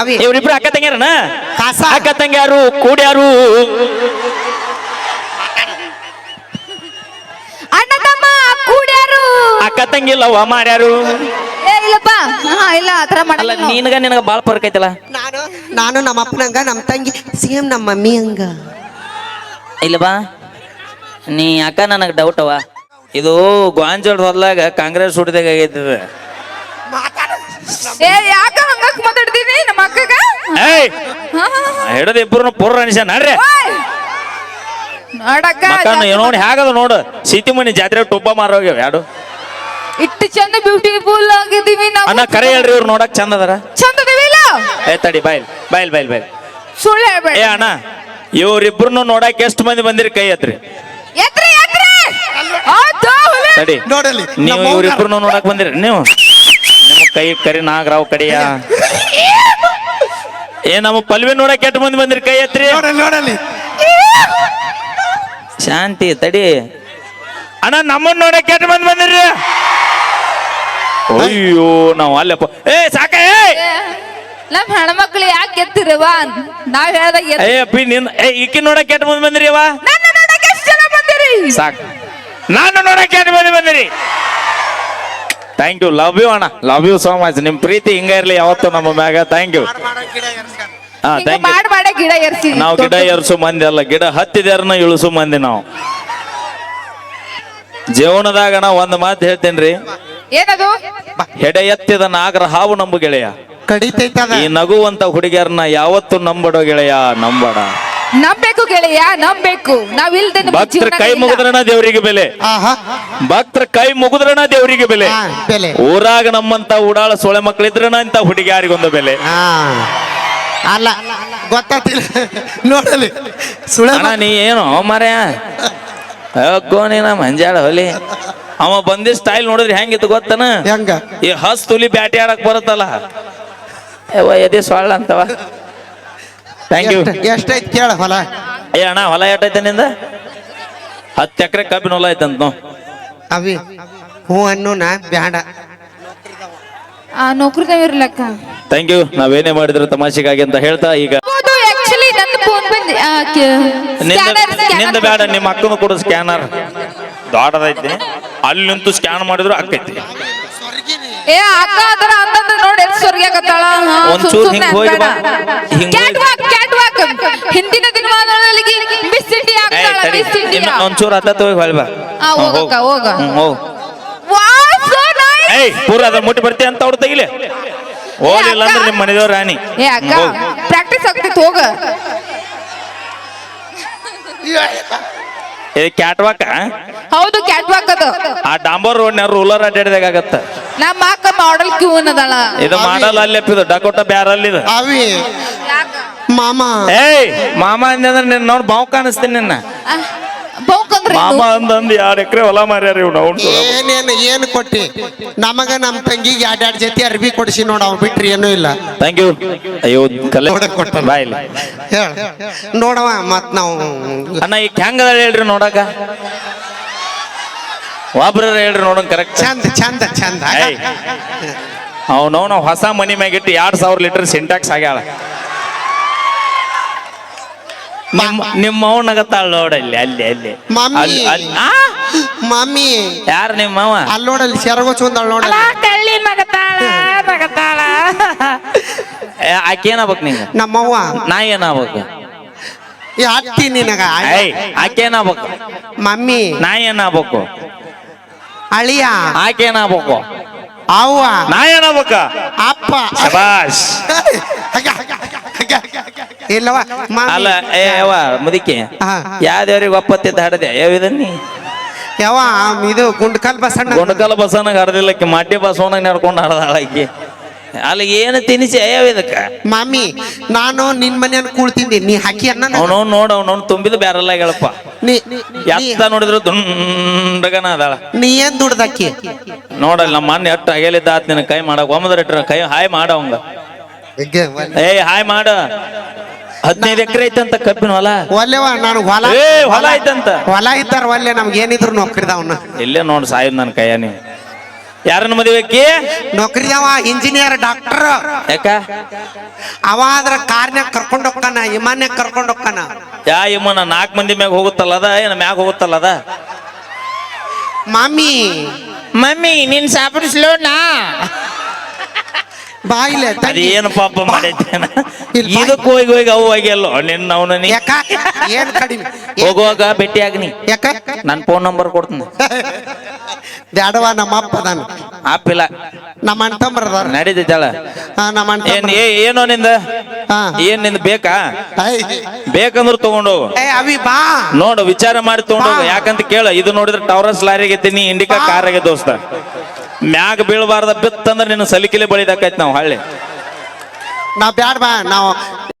ಅವಿ. ಇವ್ರಿಬ್ರು ಅಕ್ಕ ತಂಗ್ಯಾರನ? ಅಕ್ಕ ತಂಗ್ಯಾರು ಕೂಡ್ಯಾರು. ಅಣ್ಣ ತಮ್ಮ ಕೂಡ್ಯಾರು. ಅಕ್ಕ ತಂಗಿಲ್ಲವ ಮಾರ್ಯಾರು ಏ ಇಲ್ಲಪ್ಪ. ಇಲ್ಲ ಆತರ ಅಲ್ಲ ಮಾಡಲ್ಲ ನಿನಗ ನಿನಗ ಬಾಳ ಫರ್ಕ್ ಐತಲ್ಲ? ನಾನು ನಾನು ನಮ್ಮ ಅಪ್ಪನಂಗ ನಮ್ಮ ತಂಗಿ ಸೇಮ್ ನಮ್ಮ ಮಮ್ಮಿ ಹಂಗ. ಇಲ್ಲವಾ ನೀ ಅಕ್ಕ ನನಗೆ ಡೌಟ್ ಅವ. ಇದು ಗಾಂಜೋಳ ಹೊಲ್ದಾಗ ಕಾಂಗ್ರೆಸ್ ಹುಡ್ದಾಗ ಆಗೈತಿ ಇದು. ಏ ಯಾಕ ಮಾತಾಡ್ತೀನಿ ನಮ್ಮ ಅಕ್ಕಗ? ಏಯ್! ಹಾ, ಹಾ, ಹಾ. ಹಿಡಿದು ಇಬ್ರು ಪುರ್ರ ಅನಿಸ ನಡ್ರಿ. ಓಯ್! ನೋಡಕ್ಕ ನೋಡಿ ಹೇಗದ ನೋಡು. ಸೀತಿಮಣಿ ಜಾತ್ರೆ ಟುಬ್ಬ ಮಾರೋಗ್ಯಾವ ಯಾಡು. ಇಟ್ಟು ಚಂದ ಬ್ಯೂಟಿಫುಲ್ ಆಗಿದೀವಿ ನಾವು. ಅಣ್ಣ ಕರೆ ಹೇಳ್ರಿ ಇವ್ರು ನೋಡಕ್ ಚಂದ ಅದಾರ. ಚಂದ ಇಲ್ಲ? ಏ ತಡಿ ಬಾಯ್ಲ್ ಬಾಯ್ಲ್ ಬಾಯ್ಲ್ ಬಾಯ್ಲ್ ಸುಳ್ಳು ಹೇಳ್ಬೇಡ. ಏ ಅಣ್ಣ ಇವ್ರಿಬ್ರು ನೋಡಕ್ ಎಷ್ಟು ಮಂದಿ ಬಂದಿರಿ ಕೈ ಎತ್ರಿ? ಎತ್ರಿ ಎತ್ರಿ! ಆತು, ಹುಲಿ. ತಡಿ ನೋಡಲಿ ನೀವು ಇವ್ರಿಬ್ರು ನೋಡಕ್ ಬಂದಿರಿ. ನೀವು ಕೈ ಕರಿ ನಾಗರಾವ್ ಕಡೆಯ. ಏ ನಮ್ಮ ಪಲ್ವಿ ನೋಡ ಕೆಟ್ಟ ಮಂದಿ ಬಂದಿರಿ ಕೈ ಎತ್ರಿ ನೋಡಲಿ ಶಾಂತಿ ತಡಿ. ಅಣ್ಣ ನಮ್ಮನ್ನ ನೋಡ ಕೆಟ್ಟ ಮಂದಿ ಬಂದಿರಿ? ಅಯ್ಯೋ ನಾವು ಅಲ್ಲಪ್ಪ ಏ ಸಾಕ ಏ! ನಮ್ ಹೆಣ್ಮಕ್ಳು ಯಾಕೆ ಎತ್ತಿರವ ನಾವ್ ಹೇಳ್ದಾಗ ಏ ಅಪ್ಪಿ ನಿನ್ ಏ ಈಕಿ ನೋಡಕ್ ಕೆಟ್ಟ ಮಂದಿ ಬಂದಿರಿ ಅವ ನನ್ನ ನೋಡಕ್ಕೆ ಎಷ್ಟು ಜನ ಬಂದಿರಿ? ಸಾಕ್. ನಾನು ನೋಡಕ್ ಕೆಟ್ಟ ಮಂದಿ ಬಂದಿರಿ? ಥ್ಯಾಂಕ್ ಯು ಲವ್ ಯು ಅಣ್ಣ. ಲವ್ ಯು ಸೋ ಮಚ್ ನಿಮ್ ಪ್ರೀತಿ ಹಿಂಗ ಇರ್ಲಿ ಯಾವತ್ತು ನಮ್ಮ ಮ್ಯಾಗ. ಥ್ಯಾಂಕ್ ಯು ಹಾ ಹಿಂಗ ಥ್ಯಾಂಕ್ ಯು ಮಾಡ್ ಗಿಡ ಎರ್ಸಿ. ನಾವು ಗಿಡ ಏರ್ಸು ಮಂದಿ ಅಲ್ಲ. ಗಿಡ ಹತ್ತಿದ್ಯಾರನ್ನ ಇಳಿಸು ಮಂದಿ ನಾವು. ಜೀವನದಾಗ ನಾ ಒಂದ್ ಮಾತು ಹೇಳ್ತೇನ್ರಿ. ಏನದು? ಹೆಡೆ ಎತ್ತಿದ ನಾಗರ ಹಾವು ನಂಬು ಗೆಳೆಯ. ಕಡಿತೈತದ? ಈ ನಗುವಂತ ಹುಡುಗಿಯರನ್ನ ಯಾವತ್ತು ನಂಬಡೋ ಗೆಳೆಯ ನಂಬಡ. ನಂಬೇಕು ಗೆಳೆಯ ನಂಬೇಕು ನಾವ್ ಇಲ್ದ ನಮ್ಮ ಭಕ್ತರ ಕೈ ಮುಗಿದ್ರಣ ದೇವರಿಗೆ ಬೆಲೆ. ಆಹಾ. ಭಕ್ತರ ಕೈ ಮುಗಿದ್ರಣ ದೇವರಿಗೆ ಬೆಲೆ. ಊರಾಗ ನಮ್ಮಂತ ಉಡಾಳ ಸೊಳೆ ಮಕ್ಕಳಿದ್ರಣ ಅಂತ ಹುಡುಗಿಯಾರಿಗೊಂದು ಬೆಲೆ. ಹಾ. ಅಲ್ಲ ಗೊತ್ತಾತಿಲ್ಲ ನೋಡಲಿ. ಸುಳಣ ಅಣ್ಣ ನೀ ಏನು ಮರ್ಯ ಹೋಗೋ ನೀನ ಮಂಜಾಳ ಹೊಲಿ. ಅವ ಬಂದಿ ಸ್ಟೈಲ್ ನೋಡಿದ್ರೆ ಹೆಂಗಿತ್ತು ಗೊತ್ತನ? ಹೆಂಗ? ಈ ಹಸ್ ತುಲಿ ಬ್ಯಾಟಿ ಆಡಕ್ ಬರುತ್ತಲ್ಲ. ಏವ ಎದೆ ಸೊಳ್ಳ ಅಂತವ. ಥ್ಯಾಂಕ್ ಯು ಎಷ್ಟ ಎಷ್ಟೈತ್ ಕೇಳ ಹೊಲ? ಏ ಅಣ್ಣ ಹೊಲ ಎಷ್ಟೈತೆ ನಿಂದ? ಹತ್ತು ಎಕರೆ ಕಬ್ಬಿನ ಹೊಲ ಐತಂತ ನಾವು ಅವಿ ಹ್ಞೂ ಅನ್ನೋನ ಬ್ಯಾಡ. ಆ ನೌಕರಿದಾಗ ಇರ್ಲಕ್ಕ ಥ್ಯಾಂಕ್ ಯು ನಾವೇನೇ ಮಾಡಿದ್ರು ತಮಾಷೆಗಾಗಿ ಅಂತ ಹೇಳ್ತಾ ಈಗ ಹೌದು ಆಕ್ಚುಲಿ ನನ್ನ ಫೋನ್ ಬಂದಿ ನಿಂದ ನಿಂದ ಬೇಡ ನಿಮ್ಮ ಅಕ್ಕನ ಕೂಡ ಸ್ಕ್ಯಾನರ್ ದೊಡ್ಡದೈತಿ. ಅಲ್ಲಿ ನಿಂತು ಸ್ಕ್ಯಾನ್ ಮಾಡಿದ್ರು ಅಕ್ಕೈತಿ. ಏ ಅಕ್ಕ ಅದರ ಅಂತಂದ್ರೆ ನೋಡಿ ಎಷ್ಟು ಒಂಚೂರ್ ಹಿಂಗ್ ಹೋಗಿ ಬಾ. ಹಿಂಗ್ ಹಿಂದಿನ ದಿನಮಾನಗಳಲ್ಲಿ ಮಿಸ್ ಇಂಡಿಯಾ ಆಗ್ತಾಳ ಮಿಸ್ ಇಂಡಿಯಾ ಒಂಚೂರು ಹತ್ತ ಹೋಗಿ ಹೊಳ್ ಬಾ. ಆ, ಹೋಗಕ್ಕ, ಹೋಗ. ಹೋಗ್. Wow so nice. ಏಯ್ ಪೂರ ಅದ್ರ ಮುಟ್ಟಿ ಬರ್ತೀಯ ಅಂತ ಅವ್ರು ತೆಗಿಲಿ. ಓಡಿಲ್ಲ ಅಂದ್ರೆ ನಿಮ್ಮ ಮನೆಯವರ ರಾಣಿ. ಏ ಅಕ್ಕ. ಪ್ರಾಕ್ಟೀಸ್ ಆಗ್ತಿತ್ತು ಹೋಗ. ಏ ಕ್ಯಾಟ್ ವಾಕ್ ಹೌದು ಕ್ಯಾಟ್ ವಾಕ್ ಅದು. ಆ ಡಾಂಬರ್ ರೋಡ್ ರೂಲರ್ ಅಡ್ಡಾಡಿದಾಗ ಆಗತ್ತ. ನಮ್ಮ ಅಕ್ಕ ಮಾಡೆಲ್ ಕ್ಯೂನ್ ಅದಳ ಇದು ಮಾಡಲ್ ಅಲ್ಲಿ ಡಕೋಟ ಬ್ಯಾರ ಅಲ್ಲಿದು ಅವಿ ಮಾಮ. ಏಯ್ ಮಾಮ ಅಂದ್ರೆ ನಿನ್ನ ನೋಡಿ ಬಾವು ಕಾಣಿಸ್ತೀನಿ ನಿನ್ನ. ಬೌಕಂದ್ರೆ ಮಾಮ ಅಂದಂದು ಎರಡು ಎಕರೆ ಹೊಲ ಮಾರ್ಯಾರ ಇವ್ ನಾವು ಏನೇನು ಏನು ಕೊಟ್ಟಿ? ನಮಗ ನಮ್ಮ ತಂಗಿಗೆ ಎರಡೆರಡು ಜೊತೆ ಅರ್ಬಿ ಕೊಡಿಸಿ ನೋಡ ಅವ್ ಬಿಟ್ರಿ ಏನೂ ಇಲ್ಲ. ಥ್ಯಾಂಕ್ ಯು ಅಯ್ಯೋ ಕಲೆ ನೋಡಕ್ ಕೊಟ್ಟ ಬಾ ಇಲ್ಲಿ. ಹೇಳ. ನೋಡವ ಮತ್ ನಾವು ಅಣ್ಣ ಈಗ ಹೆಂಗದ ಹೇಳ್ರಿ ನೋಡಕ. ಒಬ್ರ ಹೇಳ್ರಿ ನೋಡೋಣ ಕರೆಕ್ಟ್ ಚಂದ ಚಂದ ಚಂದ. ಏಯ್ ಅವನವನ ಹೊಸ ಮನಿ ಮ್ಯಾಗಿಟ್ಟು ಎರಡ್ ಸಾವಿರ ಲೀಟರ್ ಸಿಂಟ್ಯಾಕ್ಸ್ ಆಗ್ಯಾಳ. ನಿಮ್ಮ ನಿಮ್ಮ ಅವ್ವ ನಗತ್ತಾಳ ನೋಡಲ್ಲಿ ಅಲ್ಲಿ ಅಲ್ಲಿ ಮಮ್ಮಿ. ಮಮ್ಮಿ. ಯಾರು ನಿಮ್ಮ ಅವ್ವ ಅಲ್ಲಿ ನೋಡಲ್ಲಿ ಸೆರಗೋಚ್ ಒಂದಳ ನೋಡಲ್ಲ ಕಳ್ಳಿ ನಗತಾಳ ನಗತಾಳ ಆಕಿ ಏನಾಗ್ಬೇಕು ನಿಂಗೆ? ನಮ್ಮವ್ವ. ನಾ ಏನಾಗ್ಬೇಕು? ಈ ಅತ್ತಿ ನಿನಗ. ಆಕೆ ಏನಾಗ್ಬೇಕು? ಮಮ್ಮಿ. ನಾ ಏನಾಗ್ಬೇಕು? ಅಳಿಯ. ಆಕೆ ಏನಾಗ್ಬೇಕು? ಅವ್ವ. ನಾ ಏನಾಗ್ಬೇಕ? ಅಪ್ಪ. ಶಬಾಷ್ ಹಗ, ಹಗ, ಹಗ, ಹಗ, ಹಗ. ಇಲ್ಲವ. ಅಲ್ಲ ಏ ಯವ್ವ ಮುದಿಕೆ. ಹಾ. ಯಾವ್ದೇವ್ರಿಗೆ ಒಪ್ಪತ್ತಿದ್ದ ಹಡದೆ? ಯಾವಿದನ್ನಿ ಯಾವ ಇದು ಗುಂಡ್ಕಲ್ ಬಸಣ್ಣ ಗುಂಡಕಲ ಬಸನಾಗ ಹಡ್ದಿಲ್ಲಕ್ಕೆ ಮಾಟಿ ಬಸವನಾಗ ನಡ್ಕೊಂಡು ಹಡ್ದಾಳ ಆಕಿ. ಅಲ್ಲಿ ಏನು ತಿನಿಸಿ ಯಾವ ಇದಕ್ಕ? ಮಾಮಿ ನಾನು ನಿನ್ ಮನೆಯನ್ನು ಕೂಳ್ತಿದ್ದೆ ನೀ ಹಾಕಿ ಅನ್ನ ನೋಡು ಅವನವ್ ನೋಡ ಅವನವ್ನು ತುಂಬಿದ ಬ್ಯಾರಲ್ಲ ಹೇಳಪ್ಪ. ನೀ ನೀ- ಎತ್ತ ನೋಡಿದ್ರು ದುಂಡಗನ ಅದಾಳ. ನೀ ಏನ್ ದುಡ್ದಕ್ಕಿ? ನೋಡಲ್ಲ ನಮ್ಮ ಮಣ್ಣು ಎಟ್ಟು ಅಗಲಿದ್ದ ಆತ್ ನಿನ್ನ ಕೈ ಮಾಡಕ್. ಒಮ್ಮದ್ರ ಇಟ್ರ ಕೈ ಹಾಯ್ ಮಾಡ ಅವಂಗ. ಏಯ್ ಹಾಯ್ ಮಾಡ. ಹದಿನೈದು ಎಕರೆ ಐತಂತ ಕಬ್ಬಿನ ಹೊಲ? ಒಲ್ಲೆವ ನಾನು ಹೊಲ ಏ ಹೊಲ ಐತಂತ ಹೊಲ ಇದ್ದಾರ ಒಲ್ಲೆ ನಮ್ಗೆ ಏನಿದ್ರು ನೌಕರಿದವನ್ನ ಇಲ್ಲೇ ನೋಡ್ ಸಾಯಿದ್ ನನ್ನ ಕೈಯ ನೀವು ಯಾರನ್ನ ಮದುವೆಕ್ಕಿ ನೌಕರಿದವ ಇಂಜಿನಿಯರ್ ಡಾಕ್ಟರ್ ಯಾಕ? ಅವ ಆದ್ರ ಕಾರ್ನ್ಯಾಗ ಕರ್ಕೊಂಡ್ ಹೋಗ್ತಾನ ವಿಮಾನ್ಯಾಗ ಕರ್ಕೊಂಡ್ ಹೋಗ್ತಾನ. ಯಾ ಇಮ್ಮನ ನಾಲ್ಕು ಮಂದಿ ಮ್ಯಾಗ ಹೋಗುತ್ತಲ್ಲ ಅದ? ಏನ ಮ್ಯಾಗ ಹೋಗುತ್ತಲ್ಲ ಅದ? ಮಾಮಿ. ಮಮ್ಮಿ ನಿನ್ ಸ್ಲೋನಾ ಬಾಯಿಲೆ ಏನು ಪಾಪ ಮಾಡೈತೇನ ಇದಕ್ಕೆ ಹೋಗಿ ಹೋಗಿ ಅವು ಹೋಗ್ಯಲ್ಲೋ? ನಿನ್ನ ಅವನ ನೀ? ಯಾಕ? ಏನ್ ಕಡಿಮೆ? ಹೋಗುವಾಗ ಭೇಟಿ ಆಗ್ನಿ. ಯಾಕ? ನನ್ನ ಫೋನ್ ನಂಬರ್ ಕೊಡ್ತೀನಿ. ದ್ಯಾಡವ ನಮ್ಮ ಅಪ್ಪ ನಾನು. ಆಪಿಲ್ಲ. ನಮ್ಮ ಅಣ್ತಂಬ್ರ ಅದಾರ. ನಡೀತೈತಳ ಹಾ ನಮ್ಮ ಏನ್ ಅಣ್ತಂಬ್ರ ಏ- ಏನೋ ನಿಂದ? ಹಾ. ಏನ್ನಿಂದ ಬೇಕಾ? ಬೇಕಂದ್ರೆ ತಗೊಂಡೋಗು. ಏ ಅವಿ ಬಾ. ನೋಡು ವಿಚಾರ ಮಾಡಿ ತಗೊಂಡೋಗು. ಯಾಕಂತ ಕೇಳ ಇದು ನೋಡಿದ್ರೆ ಟವರಸ್ ಲಾರಿಗೆ ತಿನ್ನಿ ನೀ ಇಂಡಿಕಾ. ಕಾರ್ ಆಗಿ ದೋಸ್ತ. ಮ್ಯಾಗ ಬೀಳಬಾರ್ದ ಬಿತ್ತಂದ್ರೆ ನಿನ್ನ ಸಲಿಕಿಲೆ ಬಳಿದಾಕೈತಿ ನಾವು ಹಳ್ಳಿ. ನಾವು ಬ್ಯಾಡ ಬಾ ನಾವು